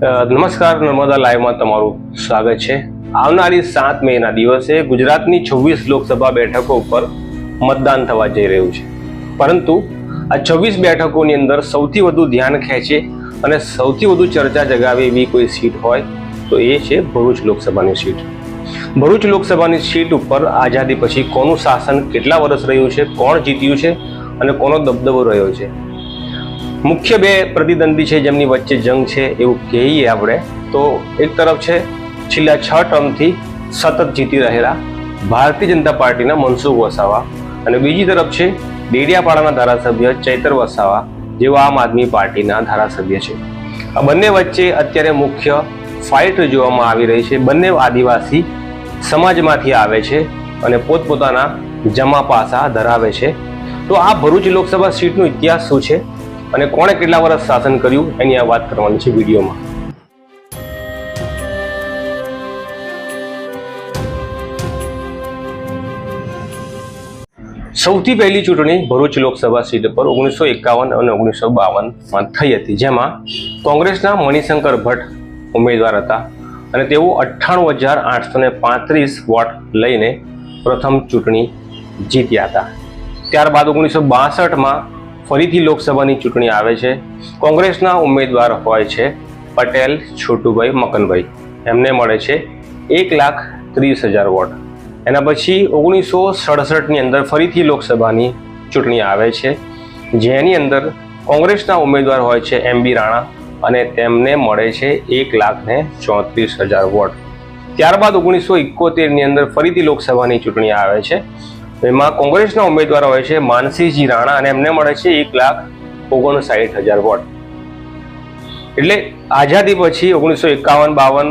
નમસ્કાર. નર્મદા લાઈવમાં તમારું સ્વાગત છે. આવનારી સાત મેના દિવસે ગુજરાતની છવ્વીસ લોકસભા બેઠકો ઉપર મતદાન થવા જઈ રહ્યું છે. પરંતુ આ છવ્વીસ બેઠકોની અંદર સૌથી વધુ ધ્યાન ખેંચે અને સૌથી વધુ ચર્ચા જગાવે એવી કોઈ સીટ હોય તો એ છે ભરૂચ લોકસભાની સીટ. ભરૂચ લોકસભાની સીટ ઉપર આઝાદી પછી કોનું શાસન કેટલા વર્ષ રહ્યું છે, કોણ જીત્યું છે અને કોનો દબદબો રહ્યો છે? મુખ્ય બે પ્રતિદ્વંદી છે જેમની વચ્ચે જંગ છે એવું કહીએ આપણે. તો એક તરફ છે, છેલ્લા છ ટર્મથી સતત જીતી રહેલા ભારતીય જનતા પાર્ટીના મનસુખ વસાવા અને બીજી તરફ છે, ડેડિયાપાડાના ધારાસભ્ય ચૈતર વસાવા જેઓ આમ આદમી પાર્ટીના ધારાસભ્ય છે. આ બંને વચ્ચે અત્યારે મુખ્ય ફાઇટ જોવામાં આવી રહી છે. બંને આદિવાસી સમાજમાંથી આવે છે અને પોતપોતાના જમા પાસા ધરાવે છે. તો આ ભરૂચ લોકસભા સીટનો ઇતિહાસ શું છે? અને કોણે કેટલા વર્ષ શાસન કર્યું એની આ વાત કરવાની છે વિડીયોમાં. સૌથી પહેલી ચૂંટણી ભરૂચ લોકસભા સીટ પર ઓગણીસો એકાવન અને ઓગણીસો બાવનમાં થઈ હતી, જેમાં કોંગ્રેસના મણિશંકર ભટ્ટ ઉમેદવાર હતા અને તેઓ અઠ્ઠાણું હજાર આઠસો ને પાંત્રીસ વોટ લઈને પ્રથમ ચૂંટણી જીત્યા હતા. ત્યારબાદ ઓગણીસો બાસઠમાં ફરીથી લોકસભાની ચૂંટણી આવે છે. કોંગ્રેસના ઉમેદવાર હોય છે પટેલ, છોટુભાઈ, મકનભાઈ. એમને મળે છે એક લાખ ત્રીસ હજાર વોટ. એના પછી ઓગણીસો સડસઠની અંદર ફરીથી લોકસભાની ચૂંટણી આવે છે. જેની અંદર કોંગ્રેસના ઉમેદવાર હોય છે એમ બી રાણા અને તેમને મળે છે એક લાખ ને ચોત્રીસ હજાર વોટ. ત્યારબાદ ઓગણીસો ઇકોતેરની અંદર ફરીથી લોકસભાની ચૂંટણી આવે છે. એમાં કોંગ્રેસના ઉમેદવાર હોય છે માનસીજી રાણા અને એમને મળે છે એક લાખ ઓગણસાઠ હજાર વોટ. એટલે આઝાદી પછી ઓગણીસો એકાવન, બાવન,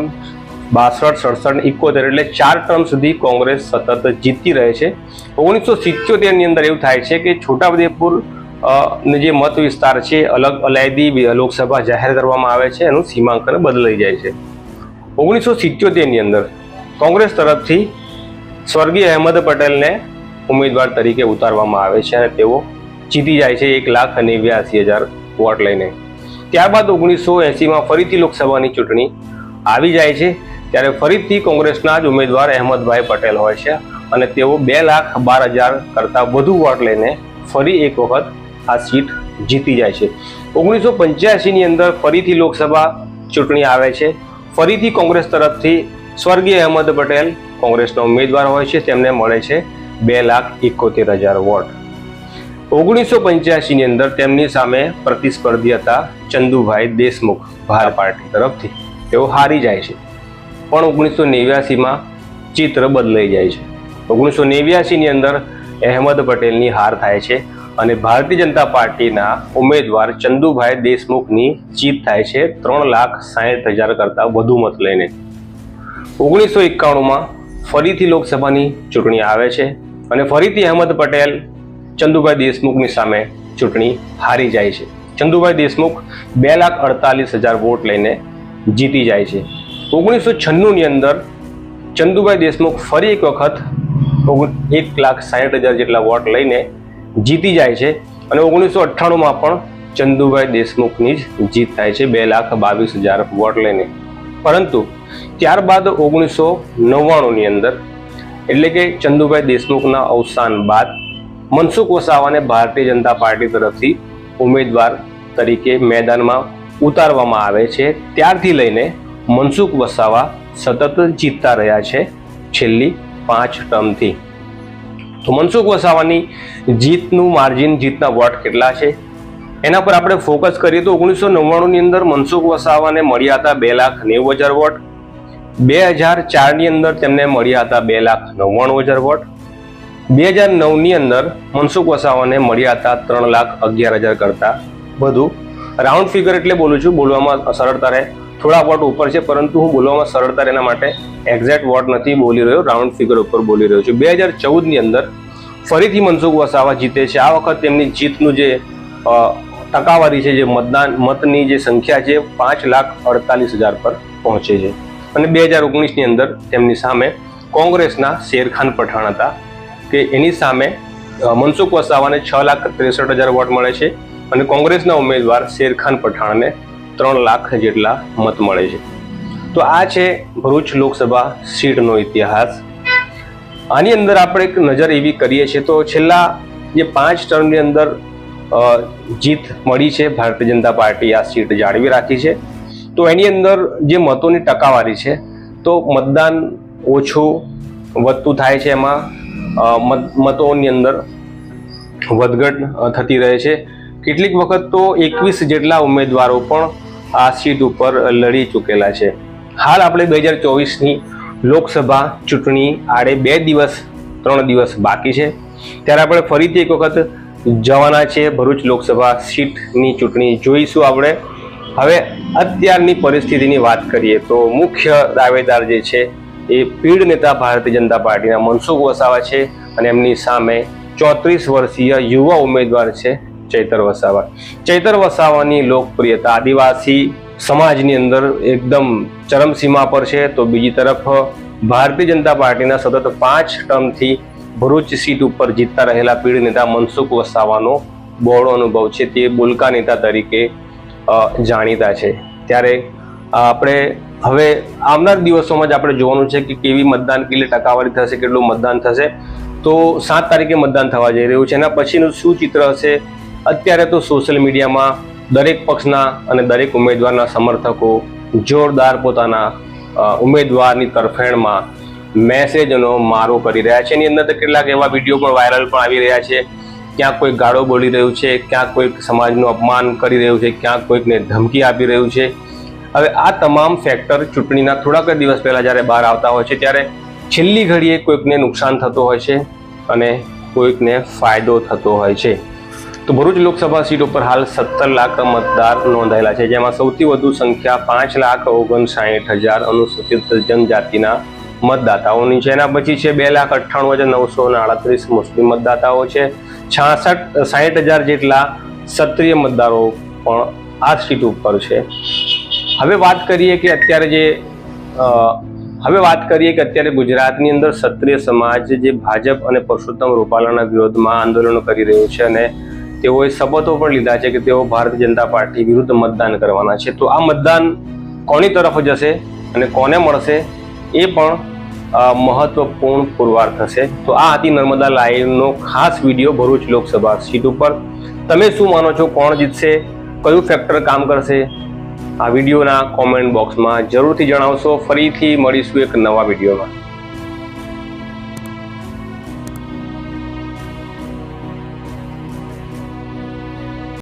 બાસઠ, સડસઠ ઇકોતેર એટલે ચાર ટર્મ સુધી કોંગ્રેસ સતત જીતતી રહે છે. ઓગણીસો સિત્યોતેરની અંદર એવું થાય છે કે છોટાઉદેપુર જે મત વિસ્તાર છે, અલગ અલાયદી લોકસભા જાહેર કરવામાં આવે છે, એનું સીમાંકન બદલાઈ જાય છે. ઓગણીસો સિત્યોતેરની અંદર કોંગ્રેસ તરફથી સ્વર્ગીય અહેમદ પટેલને ઉમેદવાર તરીકે ઉતારવામાં આવે છે અને તેઓ જીતી જાય છે એક લાખ અને નેવ્યાસી હજાર વોટ લઈને. ત્યારબાદ ઓગણીસો એંસીમાં ફરીથી લોકસભાની ચૂંટણી આવી જાય છે, ત્યારે ફરીથી કોંગ્રેસના જ ઉમેદવાર અહેમદભાઈ પટેલ હોય છે અને તેઓ બે લાખ બાર હજાર કરતાં વધુ વોટ લઈને ફરી એક વખત આ સીટ જીતી જાય છે. ઓગણીસો પંચ્યાસીની અંદર ફરીથી લોકસભા ચૂંટણી આવે છે. ફરીથી કોંગ્રેસ તરફથી સ્વર્ગીય અહેમદ પટેલ કોંગ્રેસના ઉમેદવાર હોય છે, તેમને મળે છે. બે લાખ એકોતેર હજાર વોટ. ઓગણીસો પંચ્યાસીની અંદર તેમની સામે પ્રતિસ્પર્ધી હતા ચંદુભાઈ દેશમુખ ભાર પાર્ટી તરફથી. તેઓ હારી જાય છે. પણ ઓગણીસો નેવ્યાસીમાં ચિત્ર બદલાઈ જાય છે. ઓગણીસો નેવ્યાસીની અંદર અહેમદ પટેલની હાર થાય છે અને ભારતીય જનતા પાર્ટીના ઉમેદવાર ચંદુભાઈ દેશમુખની જીત થાય છે ત્રણ લાખ સાહીઠ હજાર કરતાં વધુ મત લઈને. ઓગણીસો એકાણુંમાં ફરીથી લોકસભાની ચૂંટણી આવે છે. અને ફરીથી અહેમદ પટેલ ચંદુભાઈ દેશમુખની સામે ચૂંટણી હારી જાય છે. ચંદુભાઈ દેશમુખ બે લાખ અડતાલીસ હજાર વોટ લઈને જીતી જાય છે. ઓગણીસો છન્નુંની અંદર ચંદુભાઈ દેશમુખ ફરી એક વખત એક લાખ સાહીઠ હજાર જેટલા વોટ લઈને જીતી જાય છે અને ઓગણીસો અઠ્ઠાણુંમાં પણ ચંદુભાઈ દેશમુખની જ જીત થાય છે, બે લાખ બાવીસ હજાર વોટ લઈને. પરંતુ ત્યારબાદ ઓગણીસો નવ્વાણુંની અંદર એટલે કે ચંદુભાઈ દેશમુખના અવસાન બાદ મનસુખ વસાવાને ભારતીય જનતા પાર્ટી તરફથી ઉમેદવાર તરીકે મેદાનમાં ઉતારવામાં આવે છે. ત્યારથી લઈને મનસુખ વસાવા સતત જીતતા રહ્યા છે છેલ્લી પાંચ ટર્મથી. તો મનસુખ વસાવાની જીતનું માર્જિન, જીતના વોટ કેટલા છે? એના પર આપણે ફોકસ કરીએ તો ઓગણીસો નવ્વાણુંની અંદર મનસુખ વસાવાને મળ્યા હતા બે લાખ નેવું હજાર વોટ. બે હજાર ચારની અંદર તેમને મળ્યા હતા બે લાખ નવ્વાણું હજાર વોટ. બે હજાર નવની અંદર મનસુખ વસાવાને મળ્યા હતા ત્રણ લાખ અગિયાર હજાર કરતાં વધુ. રાઉન્ડ ફિગર એટલે બોલું છું, બોલવામાં સરળતા રહે. થોડા વોટ ઉપર છે, પરંતુ હું બોલવામાં સરળતા રહેના માટે એક્ઝેક્ટ વોટ નથી બોલી રહ્યો, રાઉન્ડ ફિગર ઉપર બોલી રહ્યો છું. બે હજાર ચૌદની અંદર ફરીથી મનસુખ વસાવા જીતે છે. આ વખત તેમની જીતનું જે ટકાવારી છે, જે મતદાન, મતની જે સંખ્યા છે, પાંચ લાખ અડતાલીસ હજાર પર પહોંચે છે. અને બે હજાર ઓગણીસની અંદર તેમની સામે કોંગ્રેસના શેરખાન પઠાણ હતા, કે એની સામે મનસુખ વસાવાને છ લાખ ત્રેસઠ હજાર વોટ મળે છે અને કોંગ્રેસના ઉમેદવાર શેરખાન પઠાણને ત્રણ લાખ જેટલા મત મળે છે. તો આ છે ભરૂચ લોકસભા સીટનો ઇતિહાસ. આની અંદર આપણે એક નજર એવી કરીએ છીએ તો છેલ્લા જે પાંચ ટર્મની અંદર જીત મળી છે, ભારતીય જનતા પાર્ટી આ સીટ જાળવી રાખી છે. તો એની અંદર જે મતોની ટકાવારી છે, તો મતદાન ઓછું વધતું થાય છે એમાં. મત- મતોની અંદર વધઘટ થતી રહે છે. કેટલીક વખત તો એકવીસ જેટલા ઉમેદવારો પણ આ સીટ ઉપર લડી ચૂકેલા છે. હાલ આપણે બે હજાર ચોવીસની લોકસભા ચૂંટણી આડે બે દિવસ, ત્રણ દિવસ બાકી છે. ત્યારે આપણે ફરીથી એક વખત જવાના છે ભરૂચ લોકસભા સીટની ચૂંટણી જોઈશું આપણે. હવે અત્યારની પરિસ્થિતિની વાત કરીએ તો મુખ્ય દાવેદાર જે છે એ પીડ નેતા ભારતીય જનતા પાર્ટીના મનસુખ વસાવા છે અને એમની સામે ચોત્રીસ વર્ષીય યુવા ઉમેદવાર છે ચૈતર વસાવા. ચૈતર વસાવાની લોકપ્રિયતા આદિવાસી સમાજની અંદર એકદમ ચરમસીમા પર છે. તો બીજી તરફ ભારતીય જનતા પાર્ટીના સતત પાંચ ટર્મથી ભરૂચ સીટ ઉપર જીતતા રહેલા પીઢ નેતા મનસુખ વસાવાનો બહોળો અનુભવ છે. તે બોલકા નેતા તરીકે જાણીતા છે. ત્યારે આપણે હવે આવનાર દિવસોમાં જ આપણે જોવાનું છે કે કેવી મતદાન, કેટલી ટકાવારી થશે, કેટલું મતદાન થશે. તો સાત તારીખે મતદાન થવા જઈ રહ્યું છે. એના પછીનું શું ચિત્ર હશે? અત્યારે તો સોશિયલ મીડિયામાં દરેક પક્ષના અને દરેક ઉમેદવારના સમર્થકો જોરદાર પોતાના ઉમેદવારની તરફેણમાં મેસેજનો મારો કરી રહ્યા છે. એની અંદર કેટલાક એવા વીડિયો પણ વાયરલ પણ આવી રહ્યા છે. ક્યાંક કોઈ ગાળો બોલી રહ્યું છે, ક્યાં કોઈક સમાજનું અપમાન કરી રહ્યું છે, ક્યાં કોઈકને ધમકી આપી રહ્યું છે. હવે આ તમામ ફેક્ટર ચૂંટણીના થોડાક દિવસ પહેલાં જ્યારે બહાર આવતા હોય છે, ત્યારે છેલ્લી ઘડીએ કોઈકને નુકસાન થતું હોય છે અને કોઈકને ફાયદો થતો હોય છે. તો ભરૂચ લોકસભા સીટ ઉપર હાલ સત્તર લાખ મતદાર નોંધાયેલા છે, જેમાં સૌથી વધુ સંખ્યા પાંચ લાખ ઓગણસાઠ હજાર અનુસૂચિત જનજાતિના મતદાતાઓની છે. એના પછી છે બે લાખ અઠ્ઠાણું હજાર નવસો આડત્રીસ મુસ્લિમ મતદાતાઓ છે. છાસઠ સાઠ હજાર જેટલા ક્ષત્રિય મતદારો પણ આ સીટ ઉપર છે. હવે વાત કરીએ કે અત્યારે જે હવે વાત કરીએ કે અત્યારે ગુજરાતની અંદર ક્ષત્રિય સમાજ જે ભાજપ અને પરસોત્તમ રૂપાલાના વિરોધમાં આંદોલનો કરી રહ્યું છે અને તેઓએ શપથો પણ લીધા છે કે તેઓ ભારતીય જનતા પાર્ટી વિરુદ્ધ મતદાન કરવાના છે. તો આ મતદાન કોની તરફ જશે અને કોને મળશે? એ પણ મહત્વપૂર્ણ પુરવાર થશે. તો આ હતી નર્મદા લાઈવનો ખાસ વીડિયો ભરૂચ લોકસભા સીટ ઉપર. તમે શું માનો છો? કોણ જીતશે? કયું ફેક્ટર કામ કરશે? આ વિડીયોના કોમેન્ટ બોક્સમાં જરૂરથી જણાવશો. ફરીથી મળીશું એક નવા વિડીયોમાં.